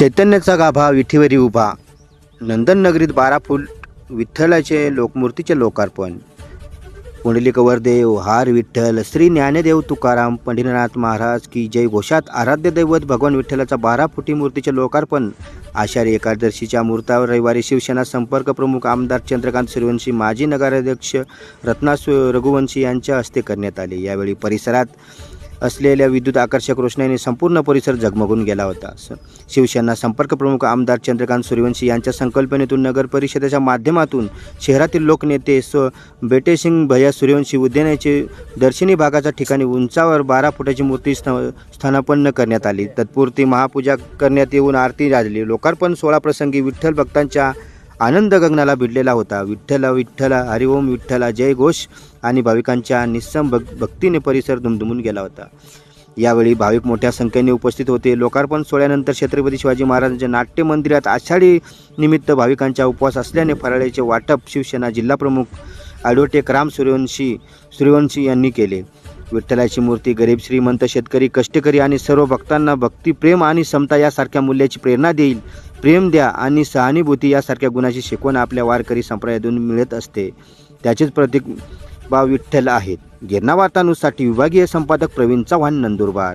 चैतन्याचा गाभा विठीवरी उभा. नंदन नगरीत बारा फूट विठ्ठलाचे लोकमूर्तीचे लोकार्पण. पुंडलिक वरदेव हार विठ्ठल श्री ज्ञानदेव तुकाराम पंढरीनाथ महाराज की जय. घोषात आराध्य दैवत भगवान विठ्ठलाचा बारा फुटी मूर्तीचे लोकार्पण. आषाढी एकादशीच्या मुहूर्तावर रविवारी शिवसेना संपर्क प्रमुख आमदार चंद्रकांत सूर्यवंशी माजी नगराध्यक्ष रत्ना रघुवंशी यांच्या हस्ते करण्यात आले. यावेळी परिसरात असलेल्या विद्युत आकर्षक रोषणाईने संपूर्ण परिसर झगमगून गेला होता. स- शिवसेना संपर्क प्रमुख आमदार चंद्रकांत सूर्यवंशी यांच्या संकल्पनेतून नगर परिषदेच्या माध्यमातून शहरातील लोकनेते स्व बेटेसिंग भैया सूर्यवंशी उद्यानाचे दर्शनी भागाच्या ठिकाणी उंचावर बारा फुटाची मूर्ती स्थ स्थानापन्न करण्यात आली. तत्पुरती महापूजा करण्यात येऊन आरती राजली. लोकार्पण सोहळा प्रसंगी विठ्ठल भक्तांच्या आनंद गगनाला भिडलेला होता. विठ्ठला विठ्ठला हरिओम विठ्ठला जय घोष आणि भाविकांच्या निस्सम भक् भक्तीने परिसर दुमदुमून गेला होता. यावेळी भाविक मोठ्या संख्येने उपस्थित होते. लोकार्पण सोहळ्यानंतर छत्रपती शिवाजी महाराजांच्या नाट्य मंदिरात आषाढी निमित्त भाविकांचा उपवास असल्याने फराळीचे वाटप शिवसेना जिल्हाप्रमुख ॲडव्होटेक राम सूर्यवंशी सूर्यवंशी यांनी केले. विठ्ठलाची मूर्ती गरीब श्रीमंत शेतकरी कष्टकरी आणि सर्व भक्तांना भक्ती प्रेम आणि समता यासारख्या मूल्याची प्रेरणा देईल प्रेम द्या आणि सहानुभूती यासारख्या गुणाची शिकवण आपल्या वारकरी संप्रदायातून मिळत असते. त्याचेच प्रतीक बा विठ्ठल आहेत. गिरणा वार्तानुसाठी विभागीय संपादक प्रवीण चव्हाण नंदुरबार.